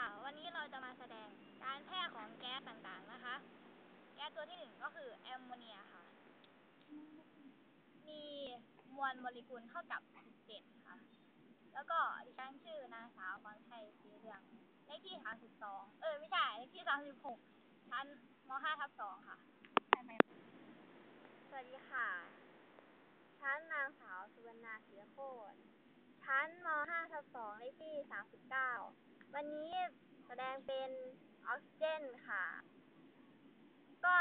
ค่ะ วันนี้เราจะมาแสดงการแพร่ของแก๊สต่างๆนะคะ แก๊สตัวที่หนึ่งก็คือแอมโมเนียค่ะ มีมวลโมเลกุลเท่ากับ17ค่ะ แล้วก็ดิฉันชื่อนางสาวพรชัยศรีเรืองเลขที่32เออไม่ใช่เลขที่36ชั้นม .5 ทับ2ค่ะ สวัสดีค่ะ ชั้นนางสาวสุวรรณาเสียโคตรชั้นม .5 ทับ2เลขที่39 วันนี้แสดงเป็นออกซิเจนค่ะ ก็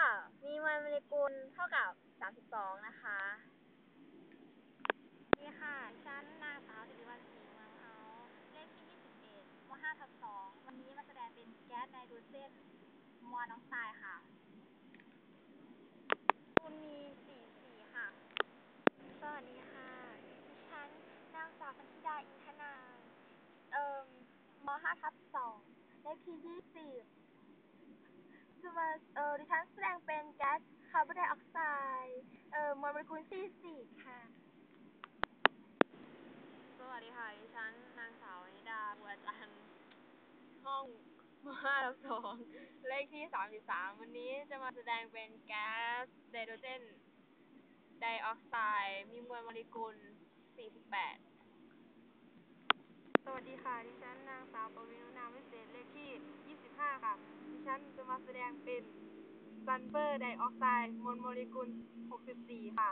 มีมวลโมเลกุลเท่ากับ 32 นะคะสวัสดีค่ะชั้นนางสาวสิริวัลศรีเมืองเอาเลขที่21ม .5 ทับ2วันนี้มาแสดงเป็นแก๊สไนโตรเจนมวลน้องตายค่ะ คุณมีสี่สีค่ะ สวัสดีค่ะ ดิฉันนางสาวพันธิดาอินทนานเอ่อม ห้าทับสองเลขที่ยี่สิบจะมาเอ่อดิฉันแสดงเป็นแก๊สคาร์บอนไดออกไซด์เอ่อโมเลกุลที่สี่ค่ะ สวัสดีค่ะ ดิฉันนางสาวนิดาบัวจันทร์ห้องมห้าทับสองเลขที่สามสิบสามวันนี้จะมาแสดงเป็นแก๊สไดโดรเจนไดออกไซด์มีมวลโมเลกุล48ส วัสดีค่ะ ดิฉันนางสาวปวีนุนามวิเศษเลขที่ 25 ค่ะ ดิฉันจะมาแสดงเป็นซัลเฟอร์ไดออกไซด์มวลโมเลกุล 64 ค่ะ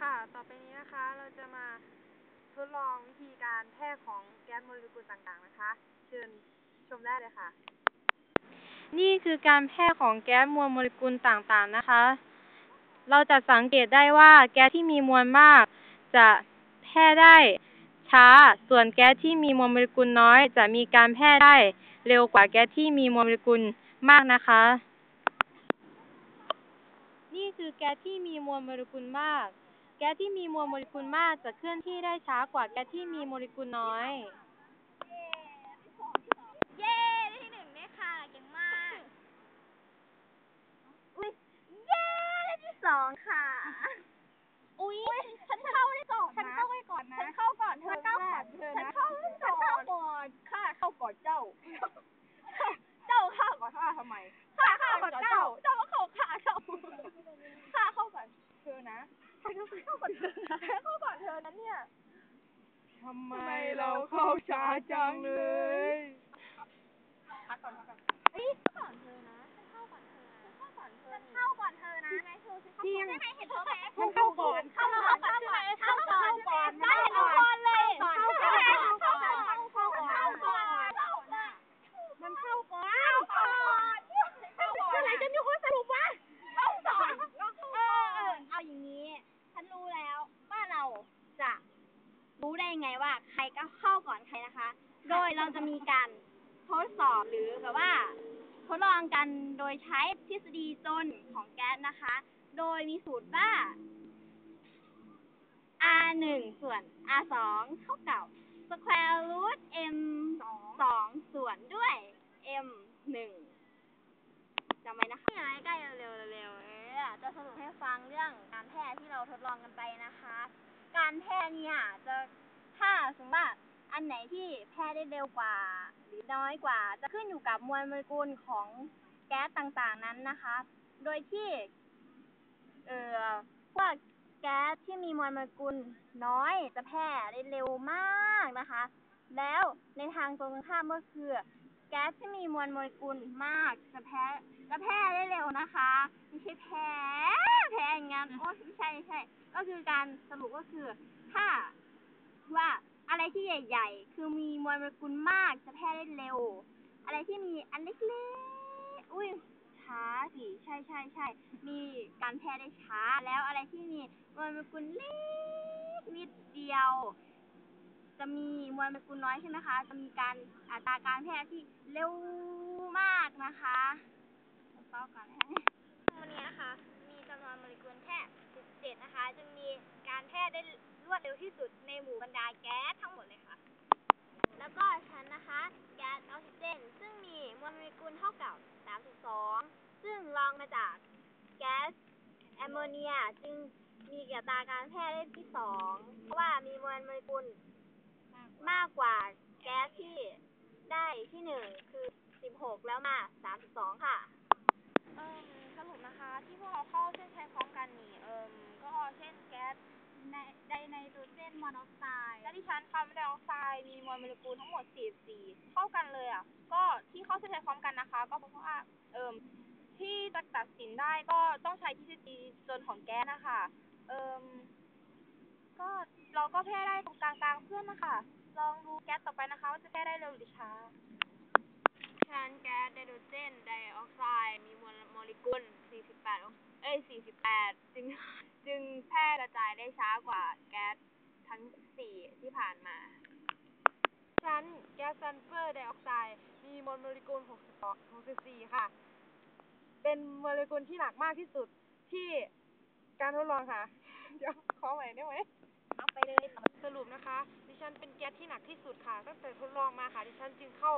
ค่ะ ต่อไปนี้นะคะ เราจะมาทดลองวิธีการแพร่ของแก๊สโมเลกุลต่างๆนะคะ เชิญชมได้เลยค่ะ นี่คือการแพร่ของแก๊สมวลโมเลกุลต่างๆนะคะ เราจะสังเกตได้ว่าแก๊สที่มีมวลมาก จะแพร่ได้ ช้า ส่วนแก๊สที่มีมวลโมเลกุลน้อย จะมีการแพร่ได้เร็วกว่าแก๊สที่มีมวลโมเลกุลมากนะคะ นี่คือแก๊สที่มีมวลโมเลกุลมาก แก๊สที่มีมวลโมเลกุลมากจะเคลื่อนที่ได้ช้ากว่าแก๊สที่มีโมเลกุลน้อย เย้ได้ที่หนึ่งเนี่ยค่ะเก่งมากอุ้ยเย้ได้ที่สองค่ะ อุ้ยฉันเข้าได้ก่อนฉันเข้าไปก่อนนะ ทำไมเราเข้าช้าจังเลย พักก่อนพักก่อนเฮ้ยเข้าก่อนเธอนะฉันเข้าก่อนเธอนะฉันเข้าก่อนเธอฉันเข้าก่อนเธอนะไงเธอฉันเข้าก่อนใช่ไหมเห็นเขาไหม ฉันเข้าก่อน เข้าก่อนเข้าก่อนเข้าก่อนเข้าก่อนได้เห็นทุกคนเลยเข้าก่อนเข้าก่อนเข้าก่อนเข้าก่อนเข้าก่อน มันเข้าก่อน เข้าก่อนเข้าก่อนอะไรจะมีคนสรุปวะเข้าก่อนเออเออเอาอย่างนี้ ฉันรู้แล้วว่าเราจะรู้ได้ยังไง ว่าใครก็เข้าก่อนใครนะคะ โดยเราจะมีการทดสอบหรือแบบว่าทดลองกันโดยใช้ทฤษฎีจนของแก๊สนะคะ โดยมีสูตรว่า R หนึ่งส่วน R สองเท่ากับ square root M สองส่วนด้วย M หนึ่งจำไว้นะคะใกล้ๆเร็วๆเร็วๆเออจะสรุปให้ฟังเรื่องการแพร่ที่เราทดลองกันไปนะคะ การแพร่เนี่ยจะ ถ้าสมมติว่าอันไหนที่แพร่ได้เร็วกว่า หรือน้อยกว่า จะขึ้นอยู่กับมวลโมเลกุลของแก๊สต่างๆนั้นนะคะ โดยที่เอ่อพวกแก๊สที่มีมวลโมเลกุลน้อยจะแพร่ได้เร็วมากนะคะ แล้วในทางตรงกันข้ามก็คือแก๊สที่มีมวลโมเลกุลมากจะแพ้จะแพร่ได้เร็วนะคะไม่ใช่แพ้แพ้อย่างงั้นโอ้ไม่ใช่ไม่ใช่ ก็คือการสรุปก็คือถ้า ว่าอะไรที่ใหญ่ ๆ คือมีมวลโมเลกุลมากจะแพร่ได้เร็ว อะไรที่มีอันเล็กๆ อุ้ยช้าสิใช่ใช่ใช่มีการแพร่ได้ช้า แล้วอะไรที่มีมวลโมเลกุลเล็กนิดเดียว จะมีมวลโมเลกุลน้อยใช่ไหมคะ จะมีการอัตราการแพร่ที่เร็วมากนะคะเป้าก่อนนะวันนี้นะคะ มีจำนวนโมเลกุลแค่17นะคะจึงมี ได้รวดเร็วที่สุดในหมู่บรรดาแก๊สทั้งหมดเลยค่ะ แล้วก็ชั้นนะคะแก๊สออกซิเจน ซึ่งมีมวลโมเลกุลเท่ากับ 32 ซึ่งรองมาจากแก๊สแอมโมเนียจึงมีอัตราการแพร่ได้ที่สองเพราะว่ามีมวลโมเลกุลมากกว่าแก๊สที่ได้ที่หนึ่งกแล้วมาสามสิบสองค่ะเอิ่มสรุปนะคะ ที่พวกเราเข้าเส้นชัยพร้อมกันนี่เอิ่มก็เช่นแก๊ส ในไดไนโตรเจนมอนอกไซด์และที่ชั้นคาร์บอนไดออกไซด์มีมวลโมเลกุลทั้งหมด44เท่ากันเลยอะ ก็ที่เข้าเส้นชัยพร้อมกันนะคะ ก็เพราะว่าเอิ่มที่จะตัดสินได้ก็ต้องใช้ทฤษฎีจนของแก๊สนะคะเอิ่มก็เราก็แพร่ได้ตรงกลางๆเพื่อนนะคะ ลองดูแก๊สต่อไปนะคะว่าจะแพร่ได้เร็วหรือช้า ชั้นแก๊สไดโดรเจนไดออกไซด์มี ลโมเลกุล 48 องเอ้ย 48 จึง จึงแพร่กระจายได้ช้ากว่าแก๊สทั้ง 4 ที่ผ่านมาชั้นแก๊สซัลเฟอร์ไดออกไซด์มีมวลโมเลกุล 62 64 ค่ะ เป็นโมเลกุลที่หนักมากที่สุดที่การทดลองค่ะ เดี๋ยวขอใหม่ได้ไหมเอาไปเลยต่อสรุปนะคะ ดิฉันเป็นแก๊สที่หนักที่สุดค่ะ ตั้งแต่ทดลองมาค่ะ ดิฉันจึงเข้า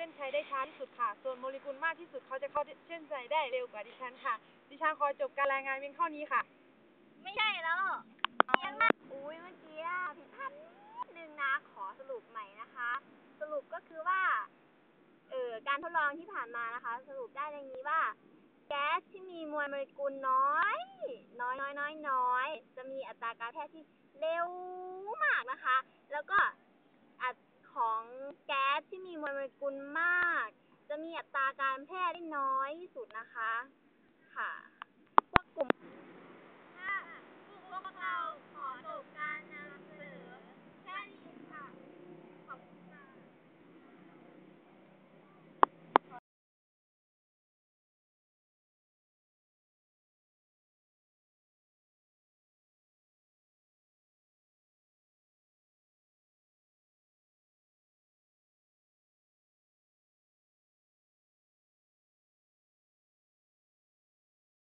เส้นชัยได้ช้าที่สุดค่ะ ส่วนโมเลกุลมากที่สุดเขาจะเข้าเส้นชัยได้เร็วกว่าดิฉันค่ะ ดิฉันขอจบการรายงานเพียงเท่านี้ค่ะ ไม่ใช่แล้วเรียนมากอุ้ยเมื่อกี้ผิดพลาดนิดนึงนะขอสรุปใหม่นะคะ สรุปก็คือว่าเอ่อการทดลองที่ผ่านมานะคะ สรุปได้ดังนี้ว่าแก๊สที่มีมวลโมเลกุลน้อย น้อยน้อยน้อยน้อยจะมีอัตราการแพร่ที่เร็วมากนะคะ แล้วก็ ของแก๊สที่มีมวลโมเลกุลมาก จะมีอัตราการแพร่ได้น้อยที่สุดนะคะ ค่ะ พวกกลุ่มพวกเรา